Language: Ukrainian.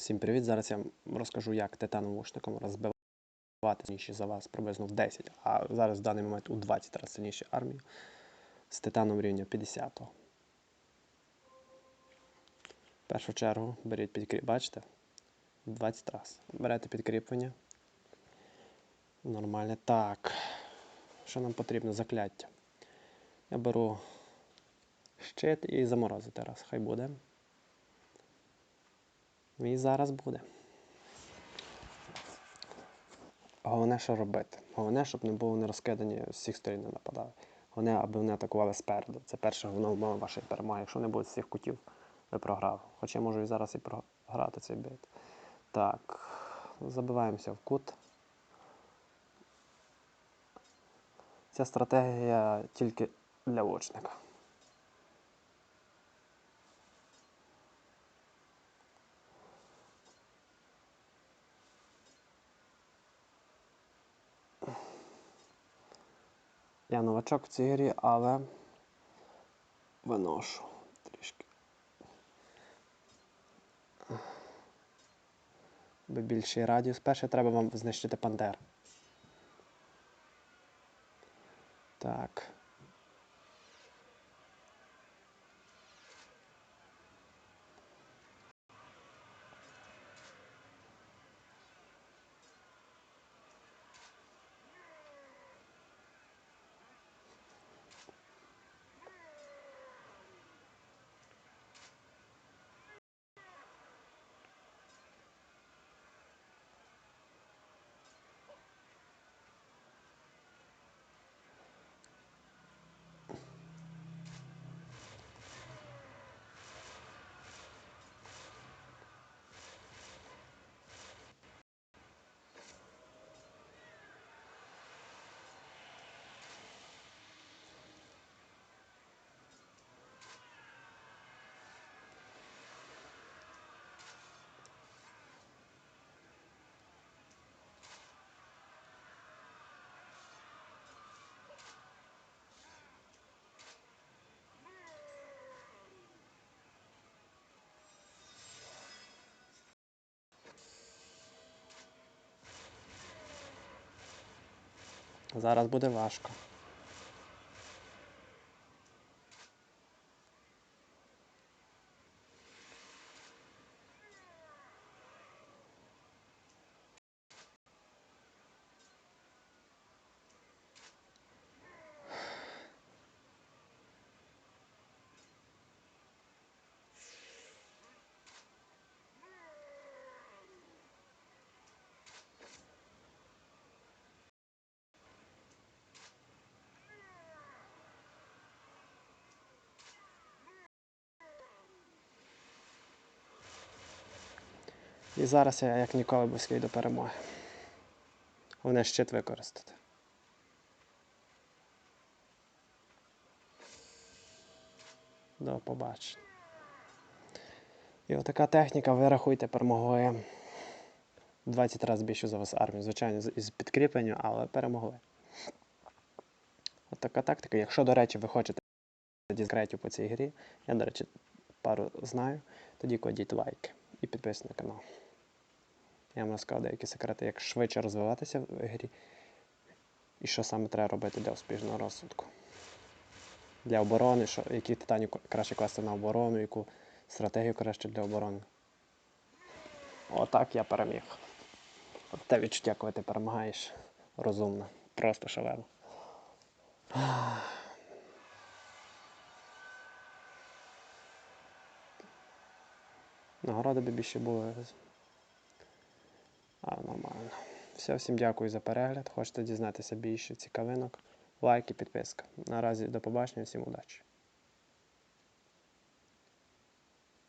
Всім привіт! Зараз я розкажу, як титановушником розбивати сильніші за вас приблизно в 10, а зараз в даний момент у 20 разів сильніші армію з титаном рівня 50. В першу чергу беріть підкріп, бачите? 20 разів. Берете підкріплення. Нормальне. Так. Що нам потрібно? Закляття. Я беру щит і заморозити раз. Хай буде. І зараз буде. Головне, що робити. Головне, щоб не було не розкидані з всіх сторін не нападали. Головне, аби вони атакували спереду. Це перша головна умова вашої перемоги. Якщо не буде з цих кутів, ви програли. Хоча я можу і зараз і програти цей бит. Так, забиваємося в кут. Ця стратегія тільки для лучника. Я новачок в цій грі, але виношу трішки. Би більший радіус. Перше треба вам знищити пантер. Так. Зараз буде важко. І зараз я як ніколи близький до перемоги. Головне щит використати. До побачення. І отака техніка, ви рахуйте, перемогли 20 разів більше за вас армію. Звичайно, з- підкріпленням, але перемогли. Отака тактика. Якщо, до речі, ви хочете дискретів по цій грі, я, до речі, пару знаю, тоді кладіть лайки і підписуйтесь на канал. Я вам розказав деякі секрети, як швидше розвиватися в грі. І що саме треба робити для успішного розвитку. Для оборони, що, які титані краще класти на оборону, яку стратегію краще для оборони. Отак я переміг. От те відчуття, коли ти перемагаєш розумно. Просто шалено. Нагороди би більше були. Все, всім дякую за перегляд. Хочете дізнатися більше цікавинок. Лайк і підписка. Наразі до побачення, всім удачі.